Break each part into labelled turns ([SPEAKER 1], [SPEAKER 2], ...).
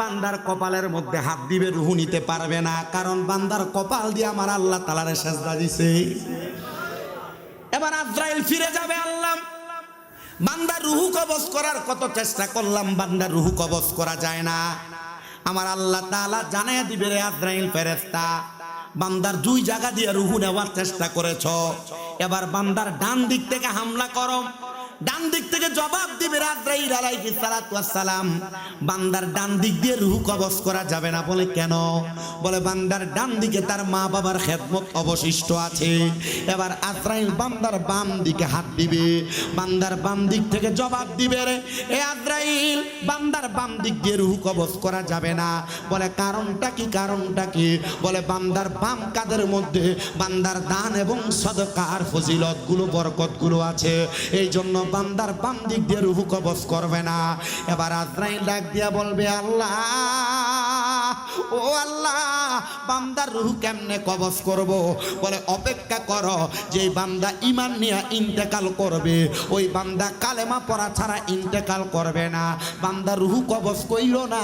[SPEAKER 1] বান্দার কপালের মধ্যে হাত দিবে, রুহু নিতে পারবে না। কারণ বান্দার কপাল দিয়ে আমার আল্লাহ সেজদা দিছে। এবার ফিরে যাবে আল্লাহ। বান্দার রুহু কবজ করার কত চেষ্টা করলাম, বান্দার রুহু কবজ করা যায় না। আমার আল্লাহ তাআলা জানায় দিবে রে আজরাইল ফেরেশতা, বান্দার দুই জায়গা দিয়ে রুহু নেওয়ার চেষ্টা করেছ। এবার বান্দার ডান দিক থেকে হামলা করো। ডান দিক থেকে জবাব দিবে ওয়াস সালাম বান্দার ডান দিক দিয়ে রুহু কবজ করা যাবে না বলে কেন? বলে বান্দার ডান দিকে তার মা বাবার খেদমত অবশিষ্ট আছে। এবার আজরাইল বান্দার বাম দিকে হাত দিবে। বান্দার বাম দিক থেকে জবাব দিবে রে, এ আজরাইল, বান্দার বাম দিক দিয়ে রুহু কবজ করা যাবে না। বলে, কারণটা কি কারণটা কি? বলে, বান্দার বাম কাদের মধ্যে বান্দার দান এবং সদকার ফজিলতগুলো বরকতগুলো আছে। এই জন্য বান্দার বাম দিক দিয়ে রুহু কবজ করবে না। এবার আজরাইল ডাক দিয়া বলবে আল্লাহ! ও আল্লাহ, বান্দার রুহু কেমনে কবজ করব? বলে, অপেক্ষা করো যে বান্দা ইমান নিয়ে ইন্তেকাল করবে, ওই বান্দা কালেমা পড়া ছাড়া ইন্তেকাল করবে না। বান্দা রুহু কবজ কইল না,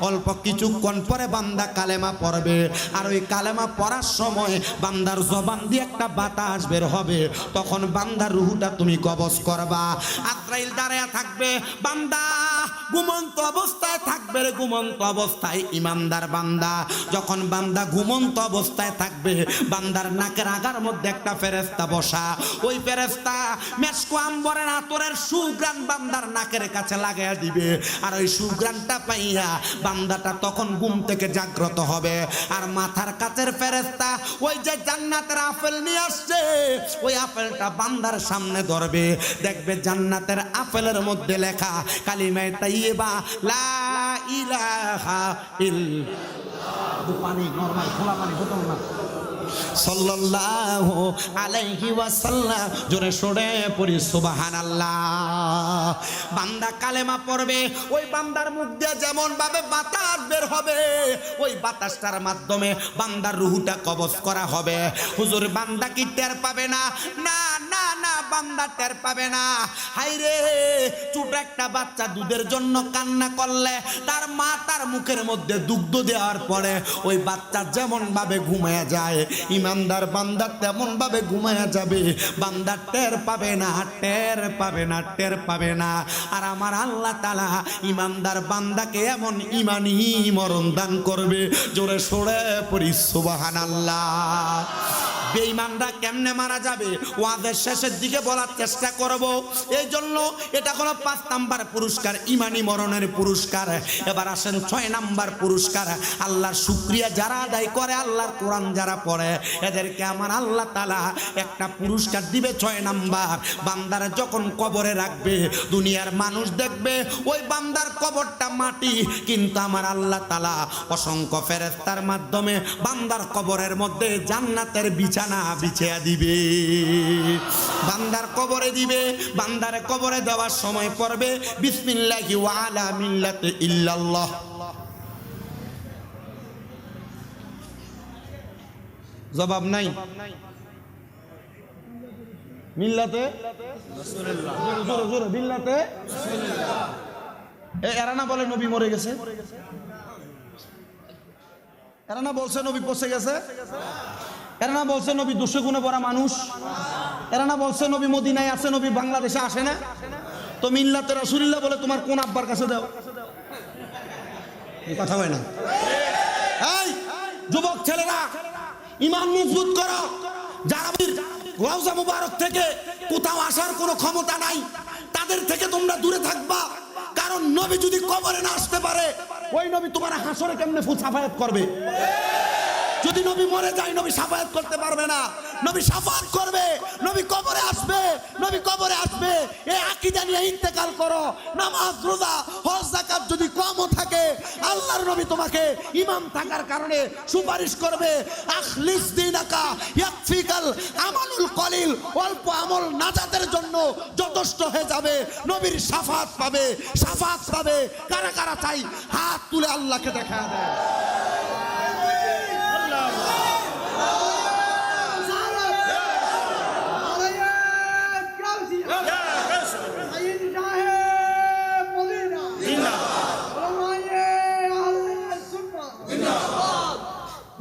[SPEAKER 1] অল্প কিছুক্ষণ পরে বান্দা কালেমা পড়বে। আর ওই কালেমা পড়ার সময় বান্দার জবান দিয়ে একটা বাতাস বের হবে। তখন বান্দার রুহুটা তুমি কবজ করবা। আত্রাইল দাঁড়ায় থাকবে। বান্দা, ঘুমন্ত অবস্থায় থাকবে রে, ঘুমন্ত অবস্থায় ইমানদার বান্দা। যখন বান্দা ঘুমন্ত অবস্থায় থাকবে, বান্দার নাকের আগার মধ্যে একটা ফেরেস্তা বসা। ওই ফেরেস্তা মেসকো আম্বরের আতরের সুগ্রান বান্দার নাকের কাছে লাগাইয়া দিবে। আর ওই সুগ্রানটা পাইয়া বান্দাটা তখন ঘুম থেকে জাগ্রত হবে। আর মাথার কাছের ফেরেস্তা ওই যে জান্নাতের আপেল নিয়ে আসছে, ওই আপেলটা বান্দার সামনে ধরবে। দেখবে জান্নাতের আপেলের মধ্যে লেখা কালিমায় তাইয়েবা, লা ইলাহা ইল পানি নরমাল খোলা পানি না। সাল্লাল্লাহু আলাইহি ওয়াসাল্লাম, জোরে পড়ি, সুবহানাল্লাহ। বান্দা কালেমা পড়বে, ওই বান্দার মুখ দিয়ে যেমন ভাবে বাতাস বের হবে, ওই বাতাসটার মাধ্যমে বান্দার রুহুটা কবজ করা হবে। হুজুর, বান্দা কি টের পাবে না? না না না, বান্দা টের পাবে না। হাইরে ছোট একটা বাচ্চা দুধের জন্য কান্না করলে, তার মা তার মুখের মধ্যে দুগ্ধ দেওয়ার পরে ওই বাচ্চা যেমন ভাবে ঘুমায়া যায়, ইমানদার বান্দা তেমন ভাবে ঘুমায়া যাবে। বান্দার টের পাবে না, টের পাবে না, টের পাবে না। আর আমার আল্লাহ তালা ইমানদার বান্দাকে এমন ইমানি মরণ দান করবে। জোরে সরে পড়ি সুবাহান আল্লাহ বেঈমানরা কেমনে মারা যাবে? ওয়াদের শেষের দিকে বলার চেষ্টা করব। এই জন্য এটা হলো পাঁচ নাম্বার পুরস্কার, ইমানি মরণের পুরস্কার। এবার আসেন ছয় নাম্বার পুরস্কার। আল্লাহর শুক্রিয়া যারা আদায় করে, আল্লাহর কোরআন যারা পড়ে, এদেরকে আমার আল্লাহ তালা একটা পুরস্কার দিবে ছয় নাম্বার। বান্দারা যখন কবরে রাখবে, দুনিয়ার মানুষ দেখবে, ওই বান্দার কবরটা মাটি। কিন্তু আমার আল্লাহ তালা অসংখ্য ফেরেস্তার মাধ্যমে বান্দার কবরের মধ্যে জান্নাতের বিছানা বিছিয়া দিবে। বান্দার কবরে দিবে, বান্দার কবরে দেওয়ার সময় পড়বে। বিসমিল্লাহি ওয়া আলা মিল্লাতি ইল্লাল্লাহ। জবাব নাই? মিল্লাতে? মিল্লাতে? এরা না বলে নবী মরে গেছে? এরা না বলছে নবী পচে গেছে? এরা না বলছে নবী দুশো গুণে পড়া মানুষ। এরা না বলছে নবী মদিনায় আছে, নবী বাংলাদেশে আসে না। তো মিল্লাতে রসুলিল্লাহ বলে, তোমার কোন আব্বার কাছে দাও? কথা হয় না। যুবক ছেলেরা, ইমান মজবুত করো। যারা রওজা মুবারক থেকে কোথাও আসার কোনো ক্ষমতা নাই, তাদের থেকে তোমরা দূরে থাকবা। কারণ নবী যদি কবরে না আসতে পারে, ওই নবী তোমার হাসরে কেমনে ফুল সাফায়াত করবে? যদি নবী মরে যায়, নবী সাফায়াত করতে পারবে না। নবী সাফাত করবে, নবী কবরে আসবে, নবী কবরে আসবে। এই আকীদা নিয়ে ইন্তেকাল করো, নামাজ, রোজা, হজ, যাকাত যদি কমও থাকে, আল্লাহর নবী তোমাকে ইমাম থাকার কারণে সুপারিশ করবে। আখলিস দিনাকা ইয়াকফিকাল আমালুল কলিল, অল্প আমল নাজাতের জন্য যথেষ্ট হয়ে যাবে। নবীর সাফাত পাবে সাফাত পাবে। কারা কারা চাই? হাত তুলে আল্লাহকে দেখা দেয়।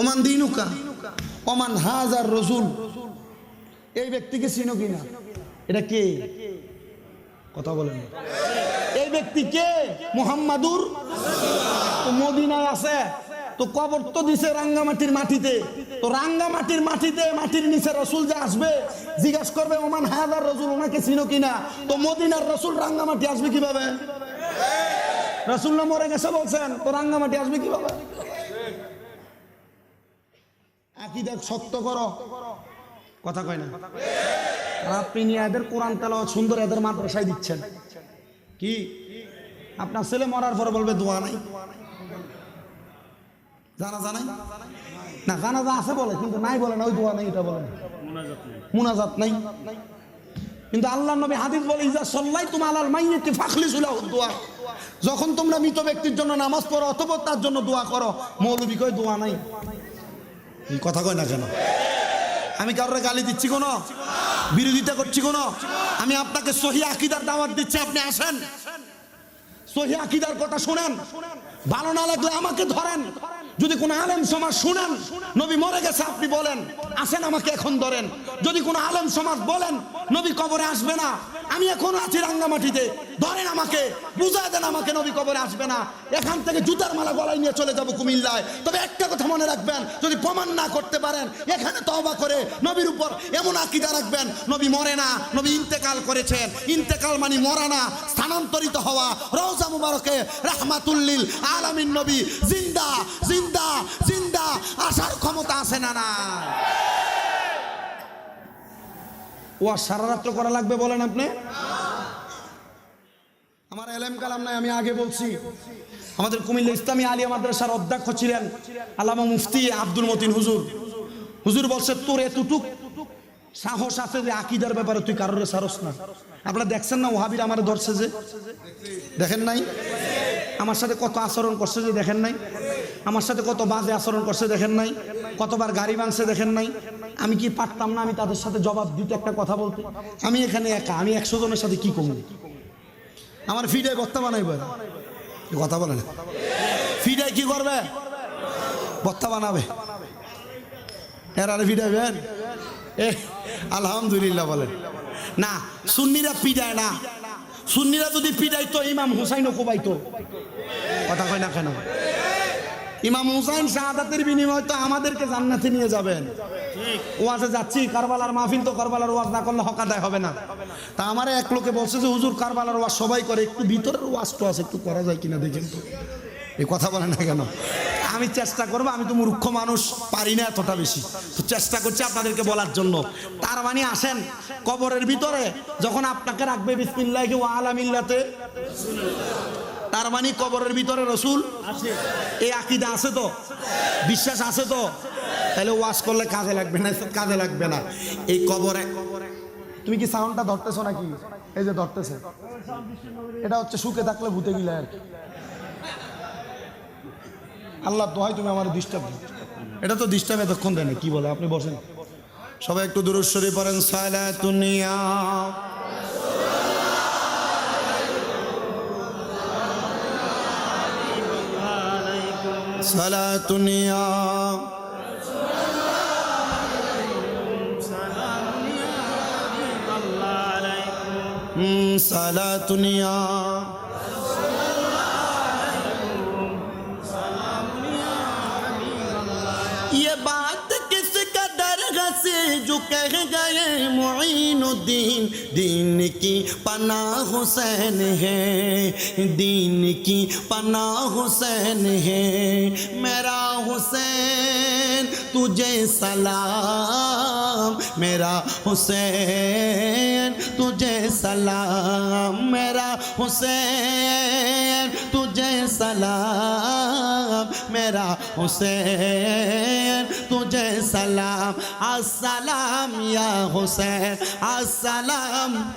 [SPEAKER 1] ওমান দিনুকা, ওমান হাজার রসুল। এই ব্যক্তিকে চিনো কিনা এটা কে? কথা বলেন। এই ব্যক্তি কে? মোহাম্মাদুর মদিনায় আছে। তো কবর তো দিছে রাঙ্গামাটির মাটিতে। তো রাঙ্গামাটির মাটিতে, মাটির নিচে রসুল যে আসবে, জিজ্ঞাসা করবে, ওমান হাজার রসুল, ওনাকে চিনো কিনা তো মদিনার রসুল রাঙ্গামাটি আসবে কীভাবে? রসুল না মরে গেছে বলছেন, তো রাঙ্গামাটি আসবে কীভাবে? আকিদাক সত্য করো। কথা কয় না? আপনি নিয়ে এদের কোরআন তেল সুন্দর এদের মাদ্রাসায় দিচ্ছেন। কি? আপনার ছেলে মরার পর বলবে দোয়া নাই। জানা জানাই না জানা যা আছে বলে কিন্তু নাই বলে না ওই দোয়া নাই এটা বলে মুনাজাত নাই। কিন্তু আল্লাহ নবী হাদিস বলে ইজা সল্লাই তোমার আলাল মাইয়াতি ফাখলি সুলাহ দোয়া। যখন তোমরা মৃত ব্যক্তির জন্য নামাজ পড়ো অথবা তার জন্য দোয়া করো মৌলবী কয় দোয়া নাই। কথা কয় না কেন? আমি কারোর গালি দিচ্ছি কোনো? বিরোধিতা করছি কোনো? আমি আপনাকে সহি আকিদার দাওয়াত দিচ্ছি, আপনি আসেন। সহি আকিদার কথা শুনেন। ভালো না লাগলে আমাকে ধরেন। যদি কোনো আলেম সমাজ শুনেন, নবী মরে গেছে, আপনি বলেন, আসেন আমাকে এখন ধরেন। যদি কোনো আলেম সমাজ বলেন, নবী কবরে আসবে না। আমি এখন আছি রাঙ্গামাটিতে। ধরেন আমাকে, বুঝায় দেন আমাকে, নবী কবরে আসবে না। এখান থেকে জুতার মালা গলায় নিয়ে চলে যাব কুমিল্লায়। তবে একটা কথা মনে রাখবেন, যদি প্রমাণ না করতে পারেন, এখানে তওবা করে নবীর উপর এমন আকিদা রাখবেন, নবী মরে না, নবী ইন্তেকাল করেছেন। ইন্তেকাল মানে মরা না, স্থানান্তরিত হওয়া। রওজা মুবারকে রাহমাতুল্লিল আলামিন নবী, জিন্দা জিন্দা জিন্দা, আসার ক্ষমতা আছে না না ও আর সারা রাত্র করা লাগবে বলেন আপনি? আমার এলএম কালাম নাই আমি আগে বলছি। আমাদের কুমিল্লা ইসলামী আলিয়া মাদ্রাসার অধ্যক্ষ ছিলেন আল্লামা মুফতি আব্দুল মতিন হুজুর। হুজুর বলছে তোর এতটুক সাহস আছে যে আকিদার ব্যাপারে তুই কারোর সারস না। আপনারা দেখছেন না ওহাবির আমার ধরছে যে? দেখেন নাই? আমার সাথে কত আচরণ করছে যে? দেখেন নাই? আমার সাথে কত বাজে আচরণ করছে? দেখেন নাই? কতবার গাড়ি ভাঙছে? দেখেন নাই? আমি কি পারতাম না আমি তাদের সাথে জবাব দিতে একটা কথা বলতে? আমি এখানে একা, আমি একশো জনের সাথে কি কমু আমার ফিডায় বক্তা বানাইব। কথা বলে না। ফিডায় কি করবে? বক্তা বানাবে। এর আরে ফিডাইবেন এ, আলহামদুলিল্লাহ বলেন। না, সুন্নিরা পিডায় না। সুন্নিরা যদি পিডাইতো ইমাম হুসাইনও কোবাইতো। কথা কয় না কেন? ইমাম হুসাইন শাহাদাতের বিনিময় তো আমাদেরকে জান্নাতে নিয়ে যাবেন। ওয়াজে যাচ্ছি। কারবালার মাহফিল তো কারবালার ওয়াজ না করলে হক আদায় হবে না। তা আমার এক লোকে বলছে যে, হুজুর, কারবালার ওয়াজ সবাই করে। একটু ভিতরের ওয়াজ তো আছে, একটু করা যায় কিনা দেখেন তো। এই কথা বলে না কেন? আমি চেষ্টা করব, আমি তো মূর্খ মানুষ, পারি না এতটা বেশি। তো চেষ্টা করছি আপনাদেরকে বলার জন্য। তার মানে আসেন, কবরের ভিতরে যখন আপনাকে রাখবে, বিসমিল্লাহ ও আলামিল্লাতে তার মানে কবরের ভিতরে রসুল? এই আকিদা আছে তো? বিশ্বাস আছে তো? তাহলে ওয়াশ করলে কাজে লাগবে না কাজে লাগবে না। এই কবরে তুমি কি সাউন্ডটা ধরতেছো নাকি? এই যে ধরতেছে। এটা হচ্ছে সুখে থাকলে ভূতে গিলে আর কি। আল্লাহ দোহাই তুমি আমার ডিস্টার্ব এটা তো ডিস্টার্ব এতক্ষণ দেয় না কি বলে? আপনি বসেন। সবাই একটু দূরস্বরী পড়েন সালাতুনিয়া صلاة يا صلاة يا جو کہہ گئے معین الدین، دین کی پناہ حسین ہے۔ دین کی پناہ حسین ہے۔ میرا حسین، تجھے سلام۔ میرا حسین تجھے سلام، میرا حسین، تجھے سلام، میرا حسین، تجھے سلام۔ السلام یا حسین، السلام۔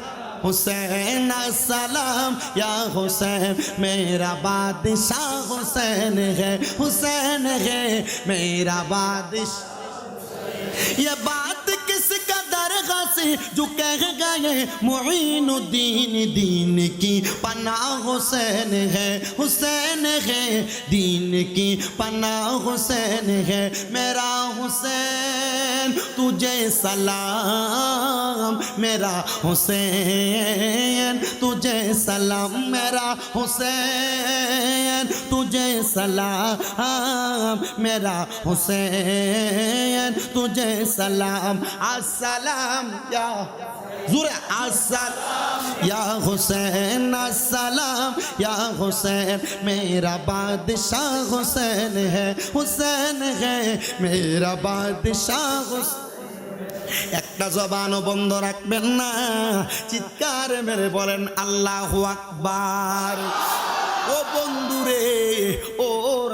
[SPEAKER 1] حسین، السلام یا حسین۔ میرا بادشاہ حسین ہے حسین ہے۔ میرا بادشاہ، یہ بات سے جو کہہ گئے معین الدین، دین کی پناہ حسین ہے حسین ہے، دین کی پناہ حسین ہے۔ میرا حسین، تجھے سلام، میرا حسین، تجھے سلام، میرا حسین، تجھے سلام، میرا حسین، تجھے سلام، السلام۔ জুরে আসসালাম ইয়া হুসেন আসসালাম ইয়া হুসেন মেরা বাদশাহ হুসেন হে হুসেন হে মেরা বাদশাহ হুসেন একটা জবানও বন্ধ রাখবেন না। চিৎকার মেরে বলেন, আল্লাহ আকবার। ও বন্ধুরে, ও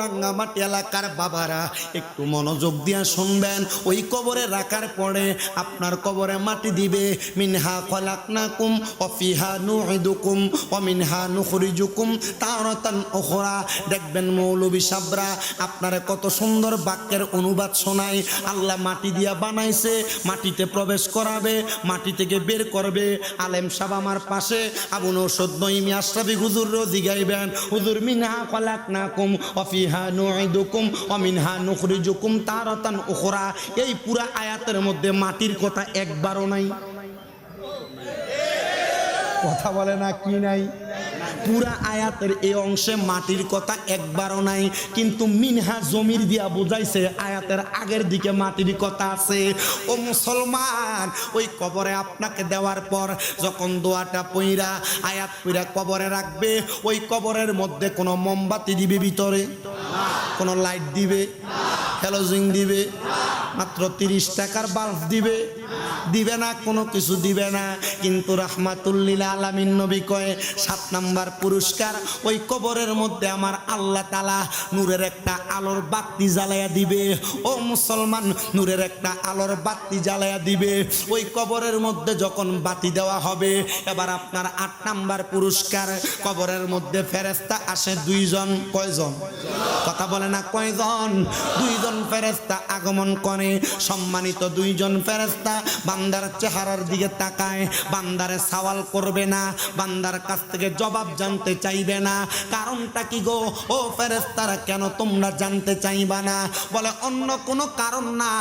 [SPEAKER 1] রাঙ্গামাটি এলাকার বাবারা, একটু মনোযোগ দিয়া শুনবেন। ওই কবরে রাখার পরে আপনার কবরে মাটি দিবে, মিনহা খলাকনাকুম অফিহা নুহিদুকুম ও মিনহা নুখরিজুকুম তারাতান ওখরা দেখবেন মৌলবী সাবরা, আপনারা কত সুন্দর বাক্যের অনুবাদ শোনায়। আল্লাহ মাটি দিয়া বানাইছে, মাটিতে প্রবেশ করাবে, মাটি থেকে বের করবে। আলেম সাহ আমার পাশে, আবু নৌসদ নইমি আশরাফি হুজুর জিগাইবেন হুজুর, মিনহা খলাকনাকুম অফিহা নুইদুকুম অমিনহা নুখরিজুকুম তারাতান উখরা। এই পুরা আয়াতের মধ্যে মাটির কথা একবারও নাই। কথা বলে না কি নাই? পুরা আয়াতের এই অংশে মাটির কথা একবারও নাই, কিন্তু মিনহা জমির দিয়া বুঝাইছে আয়াতের আগের দিকে মাটির কথা আছে। ও মুসলমান, ওই কবরে আপনাকে দেওয়ার পর যখন দোয়াটা পইরা, আয়াত পইরা কবরে রাখবে, ওই কবরের মধ্যে কোনো মোমবাতি দিবে ভিতরে? কোনো লাইট দিবে? হ্যালোজিং দিবে, মাত্র তিরিশ টাকার বাল্ব দিবে। দিবে না, কোনো কিছু দিবে না। কিন্তু রাহমাতুল্লিল আলামিন নবী কয়ে, সাত নাম্বার পুরস্কার ওই কবরের মধ্যে আমার আল্লাহ তালা নূরের একটা আলোর বাতি জ্বালায়া দিবে। ও মুসলমান, নূরের একটা আলোর বাতি জ্বালায়া দিবে। ওই কবরের মধ্যে যখন বাতি দেওয়া হবে, এবার আপনার আট নাম্বার পুরস্কার, কবরের মধ্যে ফেরেস্তা আসে দুইজন। কয়জন? কথা বলে না কয়জন? দুইজন ফেরেস্তা আগমন করে। সম্মানিত দুইজন ফেরেস্তা বান্দার চেহারার দিকে তাকায়। বান্দারে সওয়াল করবে না, বান্দার কাছ থেকে জবাব জানতে চাইবে না। কারণটা কি গো? ও ফেরেস্তারা কেন তোমরা জানতে চাইবা না? বলে, অন্য কোনো কারণ না।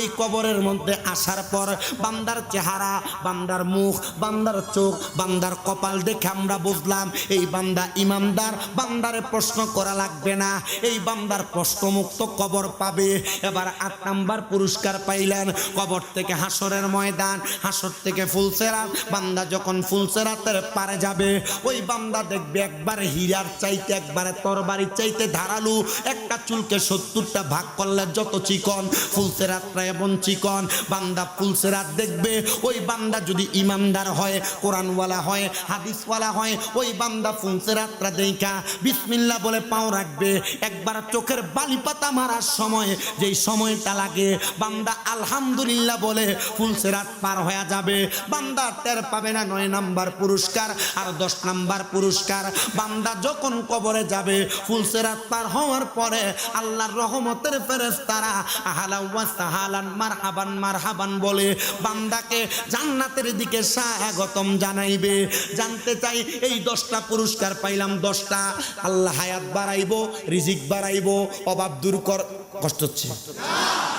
[SPEAKER 1] এই কবরের মধ্যে আসার পর বান্দার চেহারা, বান্দার মুখ, বান্দার চোখ, বান্দার কপাল দেখে আমরা বুঝলাম, এই বান্দা ইমামদার বান্দারে প্রশ্ন করা লাগবে না। এই বান্দার প্রশ্নমুক্ত কবর পাবে এবার আট নাম্বার পুরস্কার পাইলেন। কবর থেকে হাসরের ময়দান, হাসর থেকে ফুলসেরাত। বান্দা যখন ফুলসেরাতের পারে যাবে, ওই বান্দা দেখবে একবারে হীরার চাইতে, একবারে তরবারির চাইতে ধারালু। একটা চুলকে সত্তরটা ভাগ করলে যত চিকন ফুলসেরাতটা এমন চিকন। বান্দা ফুলসেরাত দেখবে, ওই বান্দা যদি ইমানদার হয়, কোরআনওয়ালা হয়, হাদিসওয়ালা হয়, ওই বান্দা ফুলসেরাতটা দেখা। বিসমিল্লা বলে পাও রাখবে। একবার চোখের বালি পাতা মারার সময় যেই সময়টা লাগে বান্দা আলহামদুলিল্লাহ বলে ফুলসেরাত পার হয়ে যাবে। বান্দা টের পাবে না, নয় নাম্বার পুরস্কার আর দশ নাম্বার পুরস্কার। বান্দা যখন কবরে যাবে ফুলসেরাত পার হওয়ার পরে আল্লাহর রহমতের ফেরেশতারা আহালা ওয়া সাহালান মারহাবান মারহাবান বলে, বান্দাকে জান্নাতের দিকে স্বাগতম জানাইবে। জানতে চাই এই দশটা পুরস্কার পাইলাম দশটা। আল্লাহ হায়াত বাড়াইব, রিজিক বাড়াইব, অভাব দূর কর কষ্ট হচ্ছে।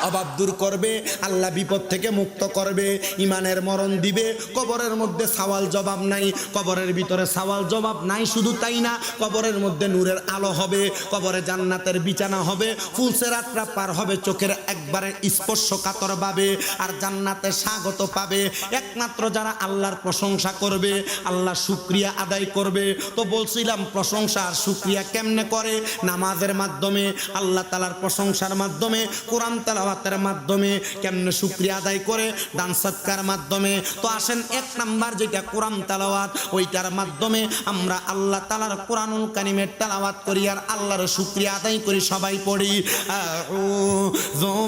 [SPEAKER 1] অভাব দূর করবে, আল্লাহ বিপদ থেকে মুক্ত করবে ইমানের মরণ দিবে, কবরের মধ্যে সওয়াল জবাব নাই, কবরের ভিতরে সওয়াল জবাব নাই, শুধু তাই না, কবরের মধ্যে নূরের আলো হবে, কবরে জান্নাতের বিছানা হবে ফুলসে রাতরা পার হবে, চোখের একবারে স্পর্শ কাতর পাবে, আর জান্নাতে স্বাগত পাবে। একমাত্র যারা আল্লাহর প্রশংসা করবে, আল্লাহ শুক্রিয়া আদায় করবে। তো বলছিলাম, প্রশংসা আর শুক্রিয়া কেমনে করে? নামাজের মাধ্যমে, আল্লাহ তালার প্রশংসার মাধ্যমে, কোরআন তালাওয়াত তেলাওয়াতের মাধ্যমে কেমনে শুক্রিয়া আদায় করে? দান সৎকার মাধ্যমে। তো আসেন এক নাম্বার যেটা কোরআন তেলাওয়াত, ওইটার মাধ্যমে আমরা আল্লাহ তালার কোরআনুল কানিমের তেলাওয়াত করি আর আল্লাহর শুক্রিয়া আদায় করি, সবাই পড়ি।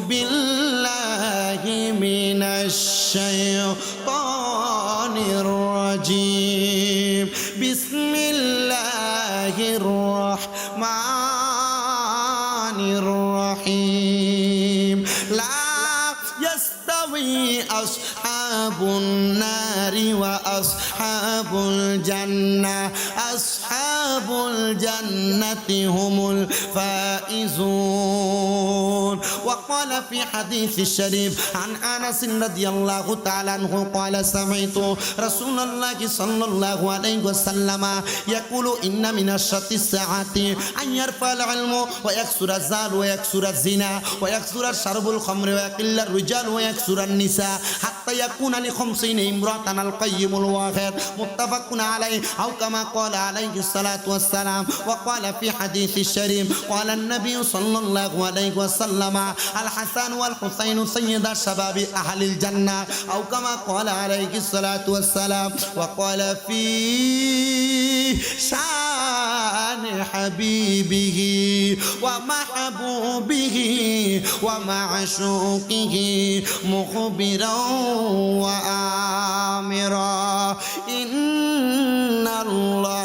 [SPEAKER 1] বিল্লাহি মিনাশ শাইতানির রাজিম। الجنة هم الفائزون في حديث الشريف عن أنس رضي الله تعالى عنه قال سمعت رسول الله صلى الله عليه وسلم يقول إن من الشط الساعة أن يرفع العلم ويكسر الزال ويكسر الزنا ويكسر شرب الخمر ويقل الرجال ويكسر النساء حتى يكون لخمسين امرأة القيم الواحد متفق عليه أو كما قال عليه الصلاة والسلام وقال في حديث الشريف قال النبي صلى الله عليه وسلم الحسن والحسين سيد شباب أهل الجنة. أو كما قال عليه الصلاة والسلام وقال في شأن حبيبه ومحبوبه ومعشوقه مخبرا وآمرا. إن الله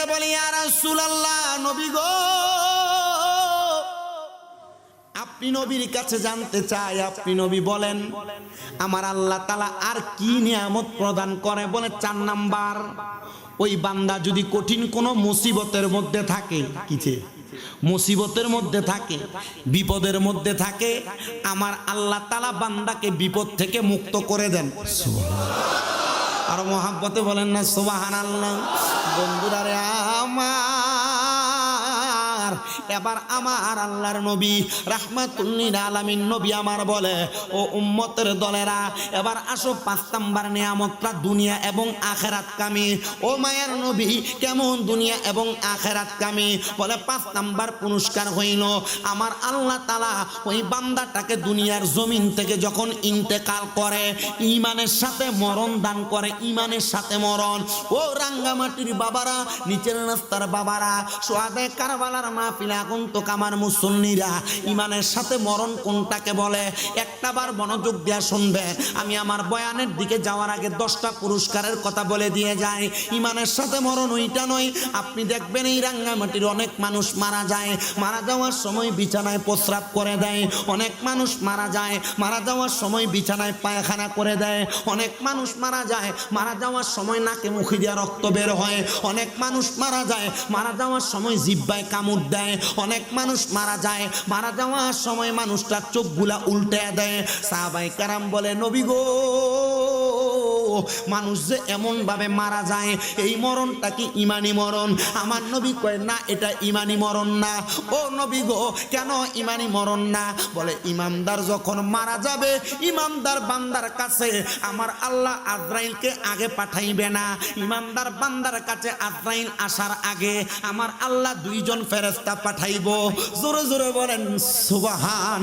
[SPEAKER 1] দিয়ে বলি আর রাসূলুল্লাহ, নবী গো, আপনি নবীর কাছে জানতে চাই, আপনি নবী বলেন, আমার আল্লাহ তালা আর কি নিয়ামত প্রদান করে? বলে চার নাম্বার, ওই বান্দা যদি কঠিন কোনো মুসিবতের মধ্যে থাকে কিছে মুসিবতের মধ্যে থাকে, বিপদের মধ্যে থাকে, আমার আল্লাহ তালা বান্দাকে বিপদ থেকে মুক্ত করে দেন। আর মহাব্বতে বলেন না সোবাহান আল্লাহ বন্ধুরা রে আমার। এবার আমার আল্লাহর নবী রাহমাতুল্লিল আলামিন নবী আমার বলে, ও উম্মতের দলেরা, এবার আসো পাঁচ নাম্বার নিয়ামতটা দুনিয়া এবং আখেরাত কামি ও মায়ের নবী, কেমন দুনিয়া এবং আখেরাত কামি বলে পাঁচ নাম্বার পুরস্কার হইল। আমার আল্লাহ তালা ওই বান্দাটাকে দুনিয়ার জমিন থেকে যখন ইন্তেকাল করে ইমানের সাথে মরণ দান করে ইমানের সাথে মরণ। ও রাঙ্গামাটির বাবারা, নিচের রাস্তার বাবারা সোয়াদে কারবালার মাহফিল এখন তো কামার মুসল্লিরা ইমানের সাথে মরণ কোনটাকে বলে? একটা বার মনোযোগ দেওয়া শুনবেন আমি আমার বয়ানের দিকে যাওয়ার আগে দশটা পুরস্কারের কথা বলে দিয়ে যাই। ইমানের সাথে মরণ ওইটা নয়। আপনি দেখবেন এই রাঙ্গামাটির অনেক মানুষ মারা যায়। মারা যাওয়ার সময় বিছানায় প্রস্রাব করে দেয়। অনেক মানুষ মারা যায়। মারা যাওয়ার সময় বিছানায় পায়খানা করে দেয়। অনেক মানুষ মারা যায়। মারা যাওয়ার সময় নাকে মুখে দিয়ে রক্ত বের হয়। অনেক মানুষ মারা যায়। মারা যাওয়ার সময় জিব্বায় কামড় দেয়। অনেক মানুষ মারা যায়। মারা যাওয়ার সময় মানুষটা চোখগুলা উল্টে দেয়। সাহাবাই কারাম বলে, নবী গো মানুষ যে এমন ভাবে মারা যায়, এই মরণটা কি ইমানি মরণ? আমার নবী কয়, না, এটা ইমানি মরণ না। ও নবী গো, কেন ইমানি মরণ না? বলে, ইমানদার যখন মারা যাবে, ইমানদার বান্দার কাছে আমার আল্লাহ আজরাইলকে আগে পাঠাইবে না। ইমানদার বান্দার কাছে আজরাইল আসার আগে আমার আল্লাহ দুইজন ফেরেস্তা পাঠাইব। জোরে জোরে বলেন, সুবাহান।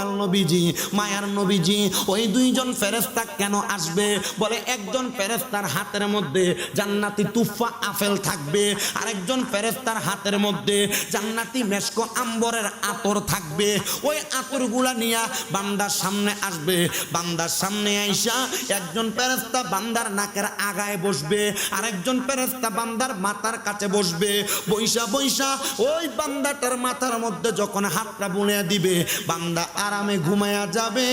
[SPEAKER 1] নবীজি, মায়ার নবীজি, ওই দুইজন ফেরেস্তা কেন আসবে? বলে একজন ফেরেস্তার হাতের মধ্যে জান্নাতি তুফা, আপেল থাকবে। আরেকজন ফেরেস্তার হাতের মধ্যে জান্নাতি মেশকো আম্বরের আতর থাকবে। ওই আতরগুলা নিয়া বান্দার সামনে আসবে। বান্দার সামনে আইসা একজন ফেরেস্তা বান্দার নাকের আগায় বসবে। আরেকজন ফেরেস্তা বান্দার মাথার কাছে বসবে। বৈশা বৈশা ওই বান্দাটার মাথার মধ্যে যখন হাতটা বুনে দিবে, বান্দা আরামে ঘুমায়া যাবে।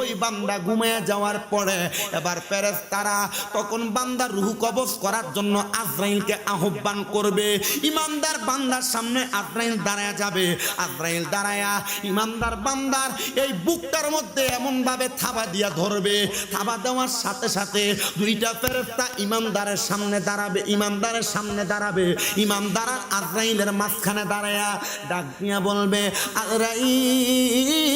[SPEAKER 1] ওই বান্দা ঘুমায়া যাওয়ার পরে এবার পেরেস তারা তখন বান্দার রুহু কবজ করার জন্য আজরাইলকে আহ্বান করবে। ইমানদার বান্দার সামনে আজরাইল দাঁড়ায় যাবে। আজরাইল দাঁড়ায়া ইমানদার বান্দার এই বুকটার মধ্যে এমনভাবে থাবা দিয়া ধরবে। থাবা দেওয়ার সাথে সাথে দুইটা ফেরেস্তা ইমানদারের সামনে দাঁড়াবে, ইমানদারের সামনে দাঁড়াবে। ইমানদার আজরাইলের মাঝখানে দাঁড়ায়া ডাক দিয়া বলবে আজরাইল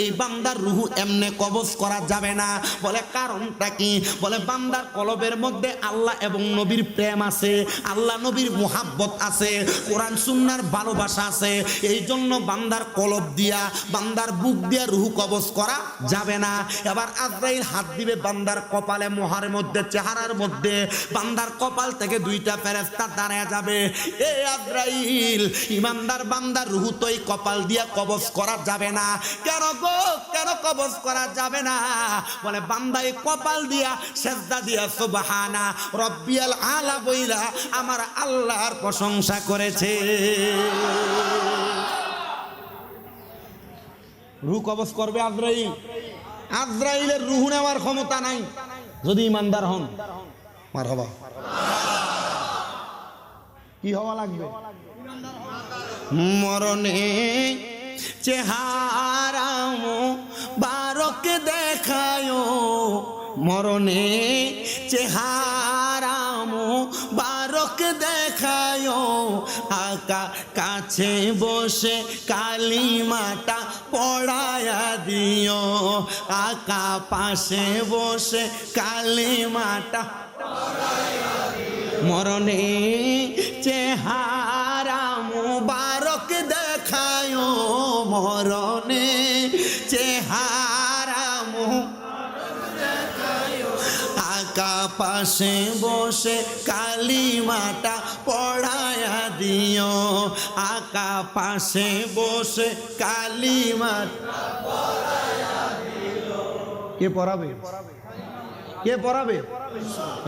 [SPEAKER 1] এই বান্দার রুহু এমনে কবজ করা যাবে না। বলে কারণটা কি? বলে বান্দার কলবের মধ্যে আল্লাহ এবং নবীর প্রেম আছে, আল্লাহ নবীর মোহাব্বত আছে, কোরআন সুন্নার ভালোবাসা আছে। এই জন্য বান্দার কলব দিয়া, বান্দার বুক দিয়া রুহু কবজ করা যাবে না। এবার আজরাইল হাত দিবে বান্দার কপালে মোহার মধ্যে, চেহারার মধ্যে। বান্দার কপাল থেকে দুইটা ফেরেস্তা দাঁড়ায় যাবে। এ আজরাইল, ইমানদার বান্দার রুহু এই কপাল দিয়া কবজ করা যাবে না। কেন গো? কেন কবজ করা যাবে না? বলে, বান্দাই কপাল দিয়া সেজদা দিয়া, সুবহানা, রব্বিয়াল আলা বইলা আমার আল্লাহর প্রশংসা করেছে। রুহ কবজ করবে আজরাইল। আজরাইলের রুহু নেওয়ার ক্ষমতা নাই। যদি ইমানদার হন। মার হবা কি হওয়া লাগবে? মরণে চেহারাম বারক দেখায়। মরণে চেহারাম বারক দেখায়। আকা কাছে বসে কালিমাটা পড়ায়া দিও আকা পাশে বসে কালিমাটা মরণে চেহারা মরণে চেহারা আকা পাশে বসে কালিমাটা পড়ায়া দিও। আকা পাশে বসে কালিমাটা কে পড়াবে? কে পড়াবে?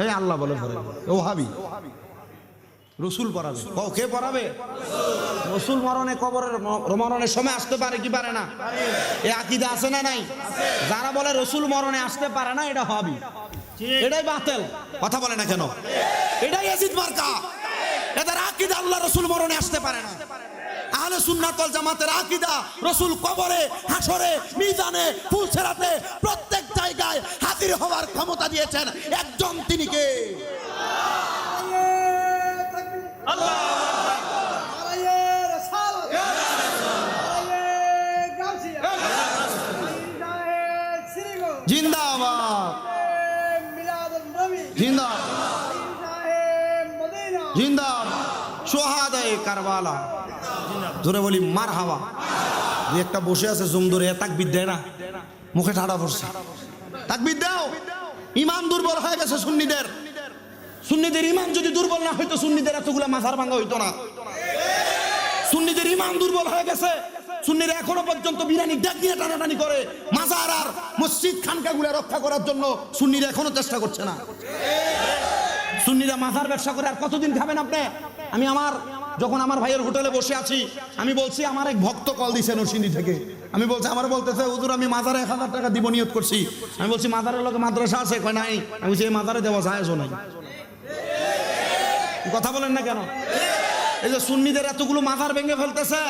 [SPEAKER 1] এই আল্লাহ বলে পড়াবে ও হাবি রসুল পড়াবে। কে পড়াবে? রসুল মরণে, কবরের মরণের সময় আসতে পারে কি পারে না? এ আকিদা আছে না নাই? যারা বলে রসুল মরণে আসতে পারে না, এটা হবি। এটাই বাতেল। কথা বলে না কেন? এটাই এজিদ মার্কা। এদের আকিদা আল্লাহ রসুল মরণে আসতে পারে না। আহলে সুন্নাতল জামাতের আকিদা, রসুল কবরে হাসরে মিজানে ফুলছেরাতে প্রত্যেক জায়গায় হাজির হওয়ার ক্ষমতা দিয়েছেন। একজন তিনি কে? জিন্দাবাদ। কারবালা। বলি, মার হাওয়া। যে একটা বসে আছে না। মুখে ইমান দুর্বল হয়ে গেছে সুন্নিদের। সুন্নিদের ইমান যদি দুর্বল না হইতো, সুন্নিদের এতগুলা মাথার ভাঙা হইতো না। সুন্নিদের ইমান দুর্বল হয়ে গেছে। সুন্নিরা এখনও পর্যন্ত বিরানি ডাক নিয়ে টানাটানি করে। মাজার আর মসজিদ খানকাগুলা রক্ষা করার জন্য সুন্নিরা এখনও চেষ্টা করছে না। সুন্নিরা মাথার ব্যবসা করে আর কতদিন খাবেন আপনি? আমি আমার, যখন আমার ভাইয়ের হোটেলে বসে আছি, আমি বলছি, আমার এক ভক্ত কল দিছে নরসিংদী থেকে। আমি বলছি, আমার বলতেছে, হুজুর, আমি মাজারে এক হাজার টাকা দিব নিয়োগ করছি আমি বলছি, মাজারের লোকে মাদ্রাসা আছে? কয়, নাই। আমি বলছি, এই মাজারে দেওয়া যায় নাই। কথা বলেন না কেন? এই যে সুন্নিদের এতগুলো মাথার ভেঙে ফেলতেছে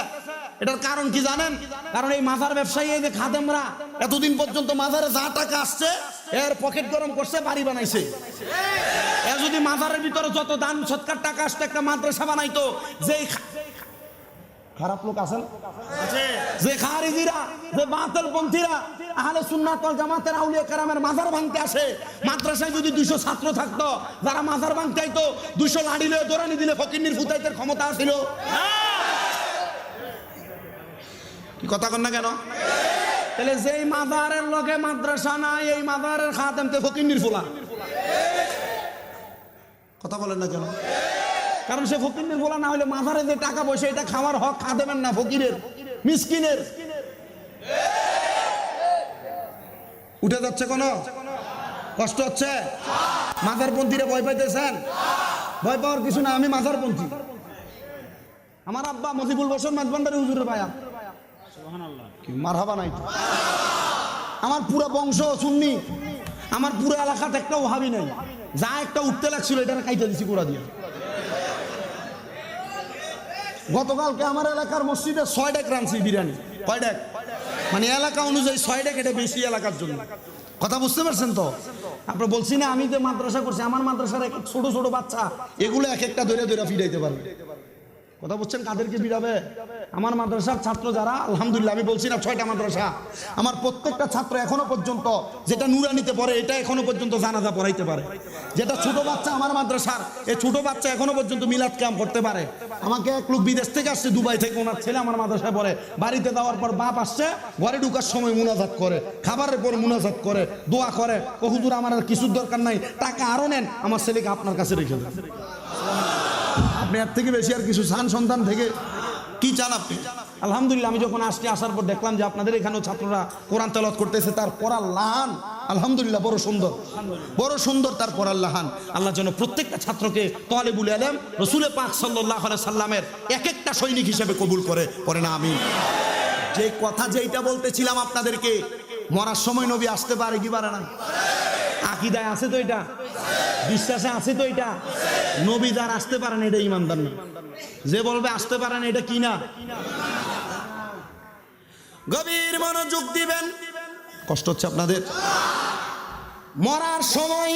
[SPEAKER 1] এটার কারণ কি জানেন? কারণ এই মাজার ব্যবসায়ী এই যে খাদেমরা এতদিন পর্যন্ত মাজারে যা টাকা আসছে এর পকেট গরম করছে বাড়ি বানাইছে। এ যদি মাজারের ভিতরে যত দান সৎকার টাকা আসতো একটা মাদ্রাসা বানাইতো যে খারাপ লোক আছেন? যে খারিজিরা যে বাতিল পন্থীরা আহলে সুন্নাত ওয়াল জামাতের আউলিয়া কেরামের মাজার ভাঙতে আসে। মাদ্রাসায় যদি দুইশো ছাত্র থাকতো, যারা মাজার ভাঙতে আইতো, দুইশো লাড়ি লয়ে দৌড়ানি দিলে ফকিন্নির ফুতাইতের ক্ষমতা ছিল কি কথা কন না কেন? তাহলে যেই মাজারের লগে মাদ্রাসা নাই, এই মাজারের খাদেমতে ফকিন্নির ফুলা। কথা বলেন না কেন? কারণ সে ফকিরের বলা না হলে মাথারে যে টাকা পয়সা, এটা খাওয়ার হক খাদেবেন না, ফকিরের। মিসকিনের। উঠে যাচ্ছে কোন? কষ্ট হচ্ছে? মাথার পন্থীরে ভয় পাইতেছেন? ভয় পাওয়ার কিছু না আমি মাথার পন্থী আমার আব্বা মজিবুল বসন মাঝবান্ডারি হুজুরের ভাইয়া। কি মারহাবা নাই আমার পুরো বংশ সুন্নি। আমার পুরো এলাকাতে একটা ওহাবি নাই। যা একটা উঠতে লাগছিল এটা কাইতে দিছি কোড়া দিয়ে। গতকালকে আমার এলাকার মসজিদে ছয় ডেক রানছি বিরিয়ানি। কয় ডেক? মানে এলাকা অনুযায়ী ছয়টা কেটে বেশি এলাকার জন্য। কথা বুঝতে পারছেন তো? আপনার বলছি না, আমি যে মাদ্রাসা করছি, আমার মাদ্রাসার এক ছোট ছোট বাচ্চা, এগুলো এক একটা ধরে ধরে ফিরাইতে পারবে। কথা বলছেন কাদেরকে বিড়াবে আমার মাদ্রাসার ছাত্র যারা, আলহামদুলিল্লাহ, আমি বলছি না ছয়টা মাদ্রাসা। আমার প্রত্যেকটা ছাত্র এখনও পর্যন্ত যেটা নুরানিতে পড়ে, এটা এখনও পর্যন্ত জানাজা পড়াইতে পারে। যেটা ছোট বাচ্চা আমার মাদ্রাসার, এই ছোট বাচ্চা এখনও পর্যন্ত মিলাদ কাম করতে পারে। আমাকে এক লোক বিদেশ থেকে আসছে, দুবাই থেকে ওনার ছেলে আমার মাদ্রাসায় পড়ে। বাড়িতে দেওয়ার পর বাপ আসছে, ঘরে ঢুকার সময় মুনাজাত করে, খাবারের পর মুনাজাত করে, দোয়া করে। ও হুজুর, আমার আর কিছুর দরকার নাই, টাকা আরও নেন, আমার ছেলেকে আপনার কাছে রেখে দেন। আপনি এর থেকে বেশি আর কিছু চান সন্তান থেকে? কি চান আপনি? আলহামদুলিল্লাহ আমি যখন আসছি আসার পর দেখলাম যে আপনাদের এখানেও ছাত্ররা কোরআন তেলাওয়াত করতেছে তার পড়ার লাহান আলহামদুলিল্লাহ বড় সুন্দর। বড় সুন্দর তার পড়ার লাহান আল্লাহ যেন প্রত্যেকটা ছাত্রকে তলেবুল আলম রসুলে পাক সাল্লাহ সাল্লামের এক একটা সৈনিক হিসেবে কবুল করে পড়ে না আমি যে কথা যেইটা বলতেছিলাম আপনাদেরকে মরার সময় নবী আসতে পারে কি পারে না? আকিদায় আছে তো এটা? বিশ্বাসে আছে তো এটা। নবী যার আসতে পারেন এটা ইমানদার না। যে বলবে আসতে পারেন এটা কি না? গভীর মনোযোগ দিবেন। কষ্ট হচ্ছে আপনাদের। মরার সময়